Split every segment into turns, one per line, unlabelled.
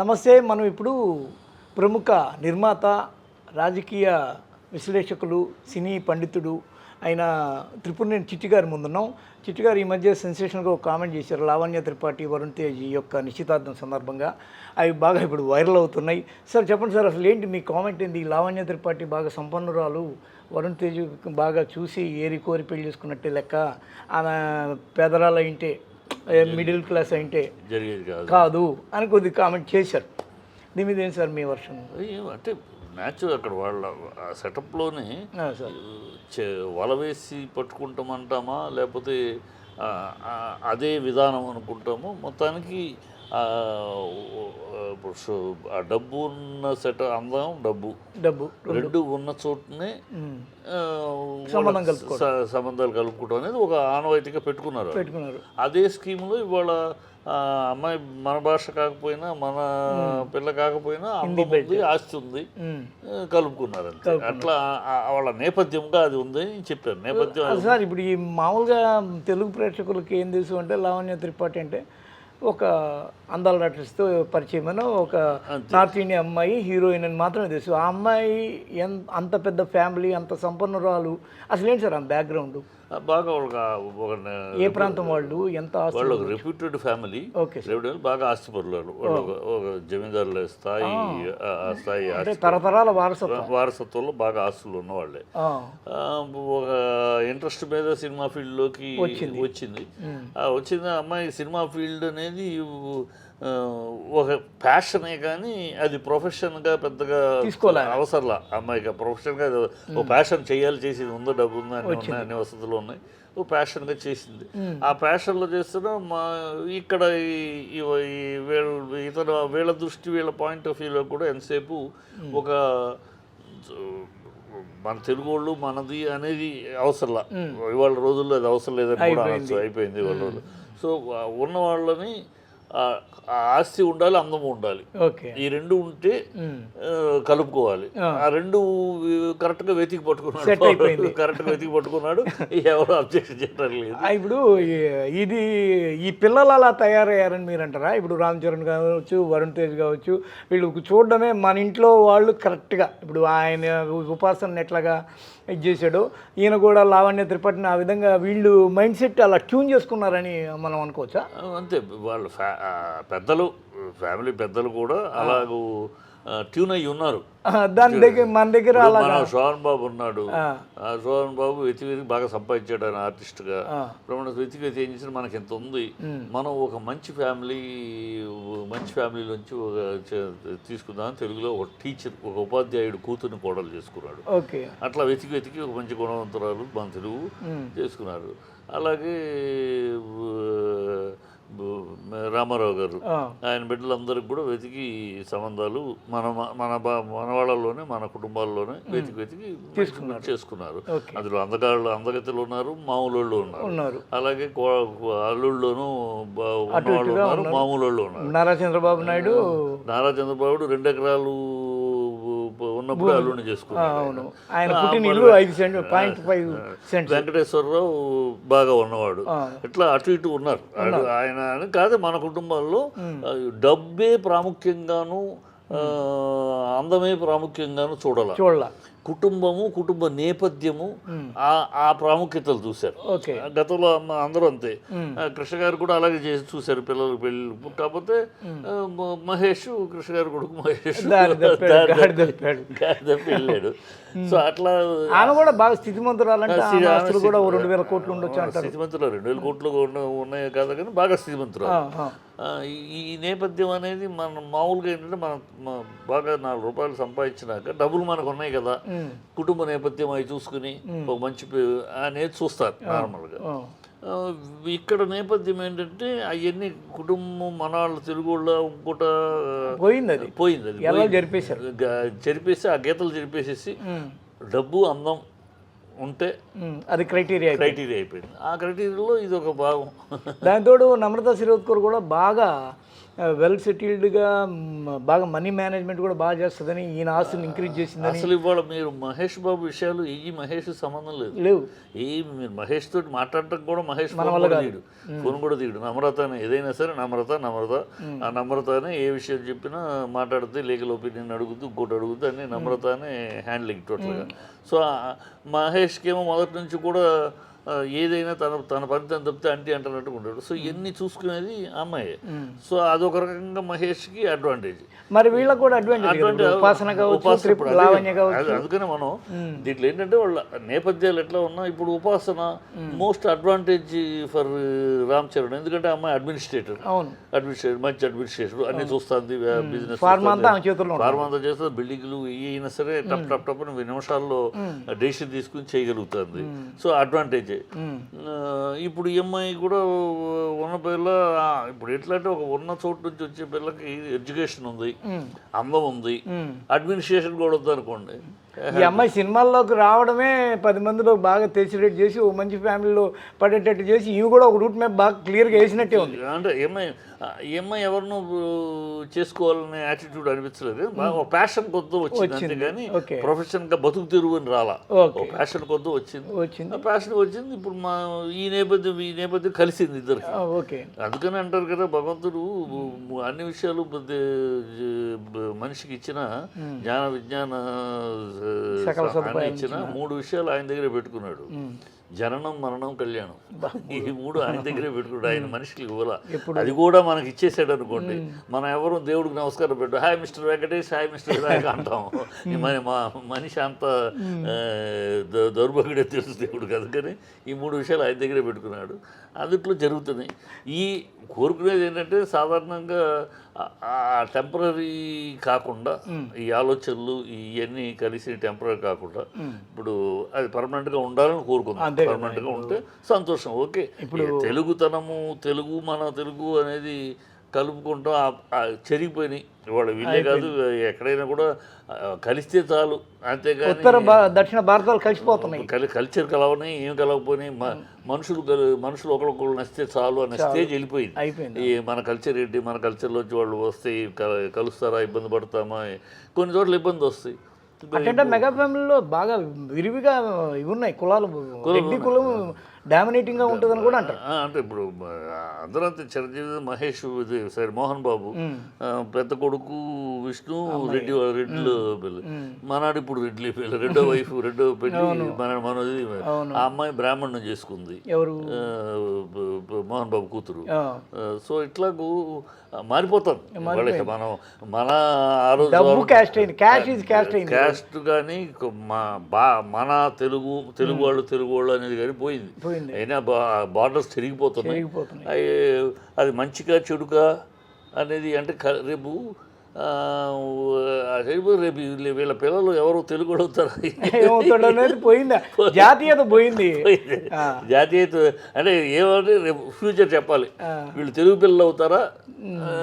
నమస్తే మనం ఇప్పుడు ప్రముఖ నిర్మాత రాజకీయ విశ్లేషకులు సినీ పండితుడు అయిన త్రిపురనేని చిట్టి గారి ముందున్నాం చిట్టి గారు ఈ మధ్య సెన్సేషన్గా ఒక కామెంట్ చేశారు లావణ్య త్రిపాఠి వరుణ్ తేజ్ యొక్క నిశ్చితార్థం సందర్భంగా. అవి బాగా ఇప్పుడు వైరల్ అవుతున్నాయి. సార్ చెప్పండి సార్ అసలు ఏంటి మీ కామెంట్ ఏంటి ఈ లావణ్య త్రిపాఠి బాగా సంపన్నురాలు వరుణ్ తేజ్ బాగా చూసి ఏరి కోరి పెళ్ళి చేసుకున్నట్టే లెక్క ఆమె పేదరాల ఇంటే మిడిల్ క్లాస్ అయింటే
జరిగేది కాదు.
కాదు అని కొద్దిగా కామెంట్ చేశారు. దీని మీద ఏంటి సార్ మీ వర్షం?
ఏం అంటే న్యాచురల్ అక్కడ వాళ్ళ ఆ సెటప్లోనే వల వేసి పట్టుకుంటామంటామా? లేకపోతే అదే విధానం అనుకుంటాము? మొత్తానికి డబ్బు ఉన్న సెట అందం డబ్బు.
డబ్బు
రెండు. ఉన్న చోటనే సంబంధాలు కలుపుకోవడం అనేది ఒక ఆనవాయితీగా పెట్టుకున్నారు
పెట్టుకున్నారు.
అదే స్కీమ్లో ఇవాళ అమ్మాయి మన భాష కాకపోయినా మన పిల్ల కాకపోయినా ఉంది ఆస్తి ఉంది. కలుపుకున్నారు అంతే. అట్లా వాళ్ళ నేపథ్యంగా అది ఉంది అని చెప్పారు. నేపథ్యం
సార్ ఇప్పుడు ఈ మామూలుగా తెలుగు ప్రేక్షకులకి ఏం తెలుసు అంటే లావణ్య త్రిపాఠి అంటే ఒక అందాల ఆర్టిస్ట్తో పరిచయమైన ఒక నార్త్ ఇండియా అమ్మాయి హీరోయిన్ అని మాత్రమే తెలుసు. ఆ అమ్మాయి ఎన్ అంత పెద్ద ఫ్యామిలీ అంత సంపన్నురాలు. అసలు ఏంటి సార్ ఆ బ్యాక్గ్రౌండ్?
బాగా ఒక
ఏ ప్రాంతం వాళ్ళు? ఎంత
వాళ్ళు ఒక రెప్యూటెడ్ ఫ్యామిలీ రెప్యూటెడ్ బాగా ఆస్తిపరులు వాళ్ళు. ఒక- జమీందారుల స్థాయి స్థాయి
తరతరాల వారసత్వం.
వారసత్వంలో బాగా ఆస్తులు ఉన్నవాళ్ళే. ఒక ఇంట్రెస్ట్ మీద సినిమా ఫీల్డ్లోకి వచ్చింది. ఆ వచ్చిన అమ్మాయి సినిమా ఫీల్డ్ అనేది ఒక ప్యాషనే కానీ అది ప్రొఫెషన్గా పెద్దగా
తీసుకోలే.
అవసరంలా. అమ్మాయికి ప్రొఫెషన్గా అది ఒక ప్యాషన్ చేయాలి చేసేది ఉందో డబ్బు ఉంది అన్ని ఉన్నాయి అన్ని వసతులు ఉన్నాయి. ఓ ప్యాషన్గా చేసింది. ఆ ప్యాషన్లో చేస్తున్న మా ఇక్కడ ఈ- ఇతను వీళ్ళ దృష్టి వీళ్ళ పాయింట్ ఆఫ్ వ్యూలో కూడా ఎంతసేపు ఒక మన తెలుగు వాళ్ళు మనది అనేది అవసరంలా. ఇవాళ రోజుల్లో అది అవసరం లేదని కూడా అయిపోయింది. ఇవాళ రోజుల్లో. సో ఉన్న వాళ్ళని ఆస్తి ఉండాలి అందము ఉండాలి.
ఓకే.
ఈ రెండు ఉంటే కలుపుకోవాలి. ఆ. రెండు కరెక్ట్గా వెతికి
Set
పట్టుకున్నాడు
అయిపోయింది.
కరెక్ట్గా వెతికి పట్టుకున్నాడు. ఎవరు అబ్జెక్షన్ చేయడం లేదు.
ఇప్పుడు ఇది ఈ పిల్లలు అలా తయారయ్యారని మీరు అంటారా ఇప్పుడు రామ్ చరణ్ కావచ్చు వరుణ్ తేజ్ కావచ్చు వీళ్ళు చూడడమే మన ఇంట్లో వాళ్ళు కరెక్ట్గా. ఇప్పుడు ఆయన ఉపాసన ఎట్లాగా ఇది చేశాడు ఈయన కూడా లావణ్య త్రిపాఠిని ఆ విధంగా వీళ్ళు మైండ్ సెట్ అలా ట్యూన్ చేసుకున్నారని మనం అనుకోవచ్చా?
అంతే వాళ్ళ పెద్దలు ఫ్యామిలీ పెద్దలు కూడా అలాగూ ట్యూన్ అయ్యి ఉన్నారు.
దాని దగ్గర మన దగ్గర
సోహన్ బాబు ఉన్నాడు. సోహన్ బాబు వెతికి వెతికి బాగా సంపాదించాడు ఆయన ఆర్టిస్ట్గా. మనం వెతికి వెతికి ఏం చేసిన మనకి ఎంత ఉంది? మనం ఒక మంచి ఫ్యామిలీ మంచి ఫ్యామిలీ నుంచి ఒక తీసుకుందాం తెలుగులో ఒక టీచర్ ఒక ఉపాధ్యాయుడు కూతుర్ని కోడలు చేసుకున్నాడు.
ఓకే.
అట్లా వెతికి వెతికి ఒక మంచి గుణవంతురాలు మన తెలుగు చేసుకున్నారు. అలాగే రామారావు గారు. ఆయన బిడ్డలందరికీ కూడా వెతికి సంబంధాలు మన మన బా- మన వాళ్ళలోనే మన కుటుంబాల్లోనే వెతికి వెతికి మంచి చేసుకున్నారు. అందులో అందగాళ్ళు అందగతులు ఉన్నారు మామూలు ఉన్నారు. అలాగే అల్లుళ్ళలోనూ ఉన్నవాళ్ళు ఉన్నారు మామూలు ఉన్నారు.
నారా చంద్రబాబు నాయుడు
నారా చంద్రబాబు రెండు ఎకరాలు ఉన్నప్పుడు అల్లుడిని
అవును. ఆయన పుట్టిన ఇల్లు ఐదు cent point five cents.
Venkateswararao బాగా ఉన్నవాడు. ఇట్లా అటు ఇటు ఉన్నారు. ఆయన అని కాదు మన కుటుంబాల్లో డబ్బే ప్రాముఖ్యంగాను అందమే ప్రాముఖ్యంగాను చూడాల.
చూడాల.
కుటుంబము కుటుంబ నేపథ్యము ఆ ఆ ప్రాముఖ్యతలు చూశారు. గతంలో అందరూ అంతే. కృష్ణ గారు కూడా అలాగే చేసి చూశారు పిల్లలు పెళ్ళి. కాకపోతే మహేష్ కృష్ణ గారి కొడుకు మహేష్. వెళ్ళాడు. సో అట్లా
ఆమె కూడా బాగా స్థితిమంతురాలంటే
ఆ,
ఆమె
స్థితి-
ఆస్తులు కూడా రెండు వేల కోట్లు ఉండొచ్చు
స్థితిమంతులు రెండు వేల కోట్లు ఉన్న- ఉన్నాయి కాదు కానీ బాగా.
ఆ,
ఈ- నేపథ్యం అనేది మన మామూలుగా ఏంటంటే మన బాగా నాలుగు రూపాయలు సంపాదించినాక డబ్బులు మనకు ఉన్నాయి కదా. కుటుంబ నేపథ్యం అవి చూసుకుని ఒక మంచి అనేది చూస్తారు నార్మల్గా. ఇక్కడ నేపథ్యం ఏంటంటే అవన్నీ కుటుంబం మన వాళ్ళు తెలుగు వాళ్ళ ఇంకోట
పోయింది అది.
పోయింది అది.
జరిపేశారు.
చెరిపేసి ఆ గీతలు చెరిపేసేసి
ఉమ్,
డబ్బు అందం ఉంటే
అది క్రైటీరియా.
క్రైటీరియా అయిపోయింది ఆ క్రైటీరియాలో ఇది ఒక భాగం
దానితోడు నమ్రత శిరోద్కర్ కూడా బాగా వెల్ సెటిల్డ్గా బాగా మనీ మేనేజ్మెంట్ కూడా బాగా చేస్తుందని ఈయన ఆస్తుని ఇంక్రీజ్ చేసిందని.
అసలు ఇవాళ మీరు మహేష్ బాబు విషయాలు ఈ మహేష్ సంబంధం లేదు.
లేవు.
ఈ మీరు మహేష్ తోటి మాట్లాడటం కూడా మహేష్ కూడా తీయడు ఫోన్ కూడా తీయడు. నమ్రత ఏదైనా సరే నమ్రత నమ్రత. ఆ నమ్రత అని ఏ విషయం చెప్పినా మాట్లాడితే లీగల్ ఒపీనియన్ అడుగుతూ ఇంకోటి అడుగుతూ అని నమ్రత అని హ్యాండ్లింగ్ టోటల్గా సో మహేష్కి ఏమో మొదటి నుంచి కూడా ఏదైనా తన తన పని తను తప్పితే అంటీ అంటున్నట్టుగా ఉంటాడు సో ఇవన్నీ చూసుకునేది అమ్మాయి. సో అదొక రకంగా మహేష్కి అడ్వాంటేజ్
మరి వీళ్ళకి కూడా అడ్వాంటేజ్
అందుకనే మనం దీంట్లో ఏంటంటే వాళ్ళ నేపథ్యాలు ఎట్లా ఉన్నా ఇప్పుడు Upasana most advantage for Ram Charan ఎందుకంటే అమ్మాయి అడ్మినిస్ట్రేటర్ అడ్మినిస్ట్రేటర్ మంచి అడ్మినిస్ట్రేటర్ అన్ని చూస్తుంది బిజినెస్
ఫార్మా అంతా ఆమె చేతుల్లో ఉంటుంది.
ఫార్మా అంతా చేస్తుంది బిల్డింగ్లు అయినా సరే టప్ టప్ టప్ నిమిషాల్లో డెసిషన్ తీసుకుని చేయగలుగుతుంది. సో అడ్వాంటేజ్ ఇప్పుడు ఈ అమ్మాయి కూడా ఉన్న పిల్ల ఇప్పుడు ఎట్లా అంటే ఒక ఉన్న చోటు నుంచి వచ్చే పిల్లకి ఎడ్యుకేషన్ ఉంది అందం ఉంది అడ్మినిస్ట్రేషన్ కూడా ఉంది అనుకోండి
ఈ అమ్మాయి సినిమాల్లోకి రావడమే పది మందిలో బాగా తెలిసినట్టు చేసి ఒక మంచి ఫ్యామిలీలో పడేటట్టు చేసి ఇవి కూడా ఒక రూట్ మ్యాప్ బాగా క్లియర్గా వేసినట్టే ఉంది.
అంటే ఏమై ఏమై ఎవరినో చేసుకోవాలనే యాటిట్యూడ్ అనిపించలేదు. బాగా ఒక ప్యాషన్ కొద్ది వచ్చింది అంతేగాని
ఓకే.
ప్రొఫెషన్గా బతుకు తెరువు అని రాలా. ప్యాషన్ కొద్ది వచ్చింది.
వచ్చింది.
ప్యాషన్ వచ్చింది. ఇప్పుడు మా ఈ నేపథ్యం ఈ నేపథ్యం కలిసింది ఇద్దరికి.
ఆ, ఓకే.
అందుకని అంటారు కదా భగవంతుడు అన్ని విషయాలు మనిషికి ఇచ్చిన జ్ఞాన విజ్ఞాన
సకల
ఇచ్చిన. మూడు విషయాలు ఆయన దగ్గరే పెట్టుకున్నాడు. జననం మరణం కళ్యాణం. ఈ మూడు ఆయన దగ్గరే పెట్టుకున్నాడు ఆయన మనిషికి ఇవ్వాల అది కూడా మనకి ఇచ్చేసాడు అనుకోండి. మనం ఎవరు దేవుడికి నమస్కారం పెట్టు. Hi mister Venkatesh hi mister Vinayak అంటాం. మరి మా మనిషి అంత దౌర్భాగ్యుడే తెలుసు దేవుడికి అందుకని ఈ మూడు విషయాలు ఆయన దగ్గరే పెట్టుకున్నాడు. అందుట్లో జరుగుతున్నాయి. ఈ కోరుకునేది ఏంటంటే సాధారణంగా టెంపరీ కాకుండా ఈ ఆలోచనలు ఇవన్నీ కలిసి టెంపరీ కాకుండా ఇప్పుడు అది పర్మనెంట్గా ఉండాలని కోరుకుందాం.
కదా,
పర్మనెంట్గా ఉంటే సంతోషం. ఓకే. ఇప్పుడు తెలుగుతనము తెలుగు మన తెలుగు అనేది కలుపుకుంటూ చెరిగిపోయినాయి. ఇవాళ వీళ్ళే కాదు ఎక్కడైనా కూడా కలిస్తే చాలు. అంతేగాని
ఉత్తర దక్షిణ భారతాలు కలిసిపోతున్నాయి.
కలి కల్చర్ కలవని ఏం కలవకపోయినాయి. మనుషులు కలు- మనుషులు ఒకరికొకరు నచ్చితే చాలు అనే స్టేజ్ వెళ్ళిపోయింది. ఈ మన కల్చర్ ఏంటి? మన కల్చర్లోంచి వాళ్ళు వస్తే కలుస్తారా? ఇబ్బంది పడతామా? కొన్ని చోట్ల ఇబ్బంది వస్తాయి.
అంటే మెగా ఫ్యామిలీలో బాగా విరివిగా ఇవి ఉన్నాయి కులాలు. రెడ్డి కులం డామినేటింగ్గా ఉంటుందని కూడా అంటారు.
అంటే ఇప్పుడు మ- అందరూ అంతే చిరంజీవి మహేష్ ఇది సరే మోహన్ బాబు. పెద్ద కొడుకు విష్ణు రెడ్డి రెడ్లు పెళ్ళి. మనాడు ఇప్పుడు రెడ్లి పెళ్ళి రెండో వైఫ్ రెండో పెళ్ళి మన మనది ఆ అమ్మాయి బ్రాహ్మణం చేసుకుంది.
ఎవరు?
మోహన్ బాబు కూతురు. సో ఇట్లాగూ మారిపోతాం. వాళ్ళకి మనం మన ఆ రోజు
డబ్బు క్యాస్ట్ అయింది. క్యాష్ ఈజ్ క్యాస్ట్ అయింది.
క్యాస్ట్ కానీ బా మన తెలుగు తెలుగు వాళ్ళు తెలుగు వాళ్ళు అనేది కానీ పోయింది.
పోయింది
అయినా బార్డర్స్ తిరిగిపోతున్నాయి. అది మంచిగా చెడుగా అనేది అంటే రేపు రేపు వీళ్ళ- పిల్లలు ఎవరు తెలుగు అవుతారు
అనేది పోయిందా? జాతీయత పోయింది.
జాతీయత అంటే ఏమంటే రేపు ఫ్యూచర్ చెప్పాలి. వీళ్ళు తెలుగు పిల్లలు అవుతారా?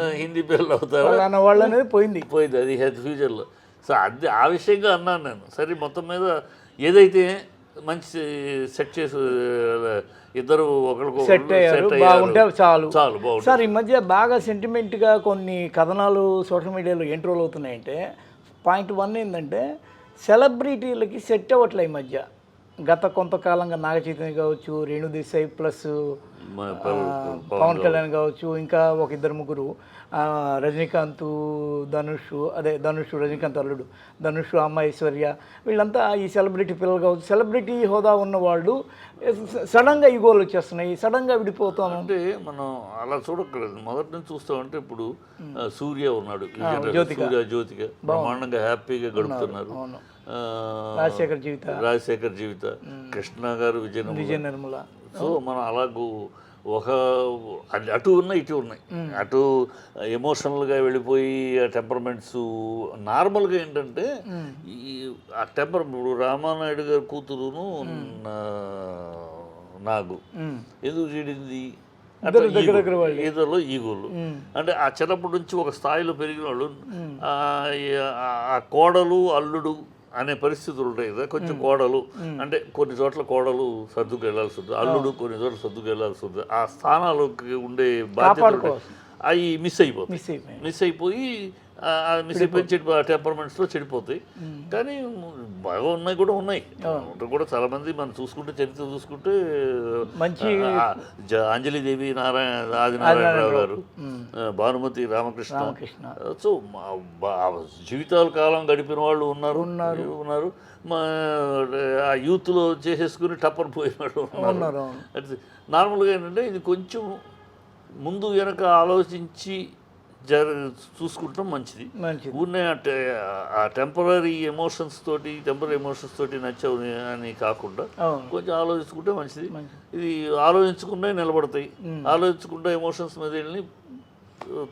హిందీ పిల్లలు అవుతారా?
అన్న వాళ్ళు అనేది పోయింది.
పోయింది అది ఫ్యూచర్లో. సో అది ఆ విషయంగా అన్నాను నేను. సరే మొత్తం మీద ఏదైతే మంచి సెట్ చేసి ఇద్దరు ఒకరికి
సెట్ అయ్యారు బాగుంటే చాలు.
చాలు
సార్ ఈ మధ్య బాగా సెంటిమెంట్గా కొన్ని కథనాలు సోషల్ మీడియాలో ఏం ట్రోల్ అవుతున్నాయంటే పాయింట్ వన్ ఏంటంటే సెలబ్రిటీలకి సెట్ అవ్వట్లే ఈ మధ్య. గత కొంతకాలంగా నాగ చైతన్య కావచ్చు రేణు దేశాయ్ ప్లస్
పవన్-
కళ్యాణ్ కావచ్చు ఇంకా ఒక ఇద్దరు ముగ్గురు రజనీకాంత్ ధనుష్ అదే ధనుష్ రజనీకాంత్ అల్లుడు ధనుష్ అమ్మ ఐశ్వర్య వీళ్ళంతా ఈ సెలబ్రిటీ పిల్లలు కావచ్చు. సెలబ్రిటీ హోదా ఉన్న వాళ్ళు సడన్గా ఈగోలు వచ్చేస్తున్నాయి సడన్గా విడిపోతాము.
అంటే మనం అలా చూడక్కర్లేదు. మొదటి నుంచి చూస్తామంటే ఇప్పుడు సూర్య ఉన్నాడు. సూర్య జ్యోతిక. బ్రహ్మాండంగా హ్యాపీగా గడుపుతున్నారు.
రాజశేఖర్ జీవిత.
రాజశేఖర్ జీవిత. కృష్ణ గారు విజయనగరం
విజయ నిర్మల.
సో మనం అలాగూ ఒక అటు- ఉన్నాయి ఇటు ఉన్నాయి. అటు ఎమోషనల్గా వెళ్ళిపోయి ఆ టెంపర్మెంట్స్ నార్మల్గా ఏంటంటే ఈ ఆ టెంపర్ ఇప్పుడు రామానాయుడు గారి కూతురును నాగు. ఎందుకు
వాళ్ళే.
ఈదలో ఈగోలు. అంటే ఆ చిన్నప్పటి నుంచి ఒక స్థాయిలో పెరిగిన వాళ్ళు. ఆ కోడలు అల్లుడు అనే పరిస్థితులు ఉంటాయి కదా. కొంచెం కోడలు అంటే కొన్ని చోట్ల కోడలు సర్దుకు వెళ్ళాల్సి ఉంటుంది. అల్లుడు కొన్ని చోట్ల సర్దుకు వెళ్ళాల్సి ఉంటుంది. ఆ స్థానాలకు ఉండే బాధ్యత. అవి మిస్ అయిపోతాయి.
మిస్
అయిపోయి ఆ ఆ మిస్ అయిపోయి చెడి టెంపర్మెంట్స్లో చెడిపోతాయి. కానీ బాగా ఉన్నాయి కూడా ఉన్నాయి. కూడా చాలా మంది మనం చూసుకుంటే చరిత్ర చూసుకుంటే
మంచి
అంజలిదేవి నారాయణ ఆదినారాయణరావు గారు భానుమతి రామకృష్ణ.
రామకృష్ణ.
సో జీవితాల కాలం గడిపిన వాళ్ళు ఉన్నారు. ఉన్నారు. మా ఆ యూత్లో చేసేసుకుని టప్పర్ పోయిన వాళ్ళు ఉన్నారు.
ఉన్నారు
నార్మల్గా ఏంటంటే ఇది కొంచెం ముందు వెనక ఆలోచించి జర చూసుకుంటాం మంచిది. ఊరినే అంటే ఆ టెంపరీ ఎమోషన్స్ తోటి టెంపరీ ఎమోషన్స్ తోటి నచ్చావు అని కాకుండా కొంచెం ఆలోచించుకుంటే మంచిది. ఇది ఆలోచించకుండా నిలబడతాయి. ఆలోచించకుండా ఎమోషన్స్ మీద వెళ్ళి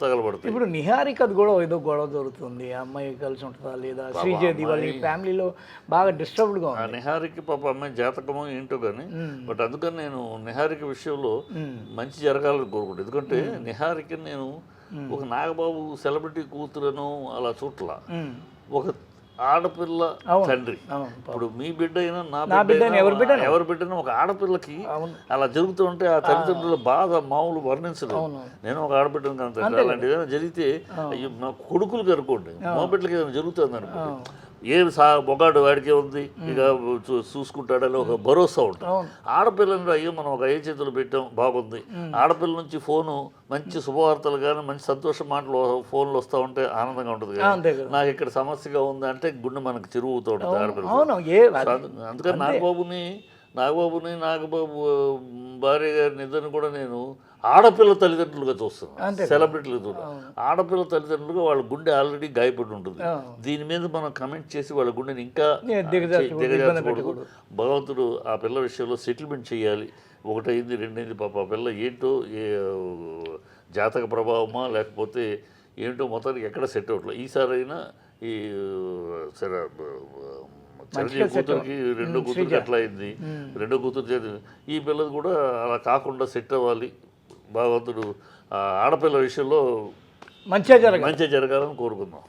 తగలబడతాయి.
ఇప్పుడు నిహారికది కూడా ఏదో గొడవ జరుగుతుంది. అమ్మాయి కలిసి ఉంటుందా లేదా? శ్రీజయది వాళ్ళ ఫ్యామిలీలో బాగా డిస్టర్బ్డ్గా ఉంది.
నిహారిక పాప అమ్మాయి జాతకమో ఏంటో కానీ బట్ అందుకని నేను నిహారిక విషయంలో. మంచి జరగాలని కోరుకుంటాను ఎందుకంటే నిహారిక నేను ఒక నాగబాబు సెలబ్రిటీ కూతురను అలా
మ్మ్.
ఒక ఆడపిల్ల. తండ్రి. ఇప్పుడు మీ బిడ్డ అయినా నా బిడ్డ
ఎవరి బిడ్డ అయినా.
ఎవరి బిడ్డైనా ఒక ఆడపిల్లకి అలా జరుగుతూ ఉంటే ఆ తల్లిదండ్రుల బాధ మామూలు వర్ణించలేదు నేను ఒక ఆడబిడ్డను కనుక అలాంటి ఏదైనా జరిగితే కొడుకులు అనుకోండి మా బిడ్డలకి ఏదైనా జరుగుతుంది అనుకోండి ఏ సా మొగాడు వాడికే ఉంది? ఇక చూ- చూసుకుంటాడని ఒక భరోసా ఉంటుంది. ఆడపిల్లని అయ్యో మనం ఒక అయ్యే చేతులు పెట్టాం బాగుంది. ఆడపిల్ల నుంచి ఫోను మంచి శుభవార్తలు కానీ మంచి సంతోష మాటలు ఫోన్లు వస్తూ ఉంటే ఆనందంగా ఉంటుంది కానీ నాకు ఇక్కడ సమస్యగా ఉంది అంటే గుండె మనకు చెరువుతూ ఉంటుంది ఆడపిల్ల అందుకని నాగబాబుని నాగబాబుని నాగబాబు భార్య గారిని ఇద్దరిని కూడా నేను ఆడపిల్ల తల్లిదండ్రులుగా చూస్తున్నాను
అంతే
సెలబ్రిటీలు చూడ ఆడపిల్ల తల్లిదండ్రులుగా వాళ్ళ గుండె ఆల్రెడీ గాయపడి ఉంటుంది. దీని మీద మనం కమెంట్ చేసి వాళ్ళ గుండెని ఇంకా
దిగజార్చకూడదు,
భగవంతుడు ఆ పిల్ల విషయంలో సెటిల్మెంట్ చేయాలి. ఒకటైంది రెండైంది పాప ఆ పిల్ల ఏంటో ఏ జాతక ప్రభావమా లేకపోతే ఏంటో మొత్తానికి ఎక్కడ సెట్ అవ్వట్లేదు ఈసారి అయినా ఈ సరే చిరంజీవి కూతురికి రెండో కూతురికి అట్లా అయింది? రెండో కూతురు చేతి ఈ పిల్లది కూడా అలా కాకుండా సెట్ అవ్వాలి. భగవంతుడు ఆడపిల్ల విషయంలో
మంచిగా జరగాలి.
మంచిగా జరగాలని కోరుకుందాం.